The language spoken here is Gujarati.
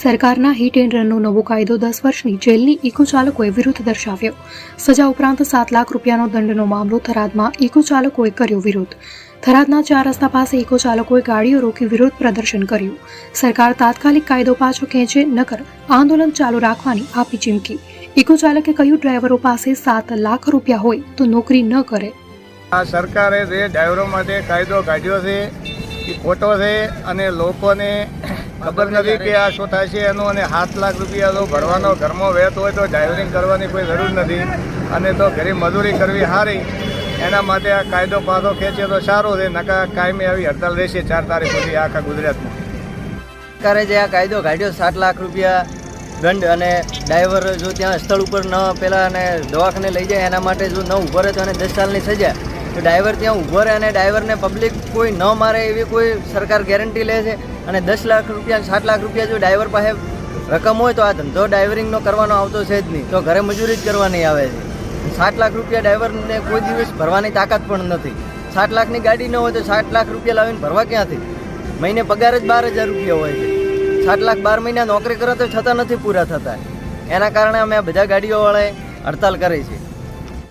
સરકારના હિટ એન્ડ રનનો નવો કાયદો દસ વર્ષની જેલની ઇકો ચાલકોએ વિરોધ દર્શાવ્યો. સજા ઉપરાંત સાત લાખ રૂપિયાનો દંડનો મામલો થરાદમાં ઇકો ચાલકોએ કર્યો વિરોધ. થરાદના ચાર રસ્તા પાસે ઇકો ચાલકોએ ગાડીઓ રોકી વિરોધ પ્રદર્શન કર્યું. સરકાર તાત્કાલિક કાયદો પાછો ખેંચે નકર આંદોલન ચાલુ રાખવાની આપી ચીમકી. ઇકો ચાલકે કહ્યું, ડ્રાઈવરો પાસે સાત લાખ રૂપિયા હોય તો નોકરી ન કરે. આ સરકારે જે ડ્રાઈવરો માટે કાયદો કાઢ્યો છે, એ ખોટો છે અને લોકોને ખબર નથી કે આ શું થાય છે એનું અને સાત લાખ રૂપિયા જો ભરવાનો ઘરમાં વહેત હોય તો ડ્રાઇવરિંગ કરવાની કોઈ જરૂર નથી. અને તો ઘરે મજૂરી કરવી સારી એના માટે આ કાયદો પાછો ખેંચે તો સારું છે નકા કાયમી આવી હડતાલ રહેશે ચાર તારીખ સુધી આખા ગુજરાતમાં. સરકારે જે આ કાયદો કાઢ્યો, સાત લાખ રૂપિયા દંડ અને ડ્રાઈવર જો ત્યાં સ્થળ ઉપર ન પેલા અને દવાખાને લઈ જાય, એના માટે જો ન ઊભો રહે તો એને દસ સાલની સજા. તો ડ્રાઈવર ત્યાં ઊભો રહે અને ડ્રાઈવરને પબ્લિક કોઈ ન મારે એવી કોઈ સરકાર ગેરંટી લે છે. અને દસ લાખ રૂપિયા, સાત લાખ રૂપિયા જો ડ્રાઈવર પાસે રકમ હોય તો આ ધંધો ડ્રાઈવરિંગનો કરવાનો આવતો છે જ નહીં. તો ઘરે મજૂરી જ કરવાની આવે. છે સાત લાખ રૂપિયા ડ્રાઈવરને કોઈ દિવસ ભરવાની તાકાત પણ નથી. સાત લાખની ગાડી ન હોય તો સાત લાખ રૂપિયા લાવીને ભરવા ક્યાંથી? મહિને પગાર જ બાર હજાર રૂપિયા હોય છે. સાત લાખ બાર મહિના નોકરી કરો તો છતાં નથી પૂરા થતા. એના કારણે અમે આ બધા ગાડીઓવાળાએ હડતાલ કરી છે.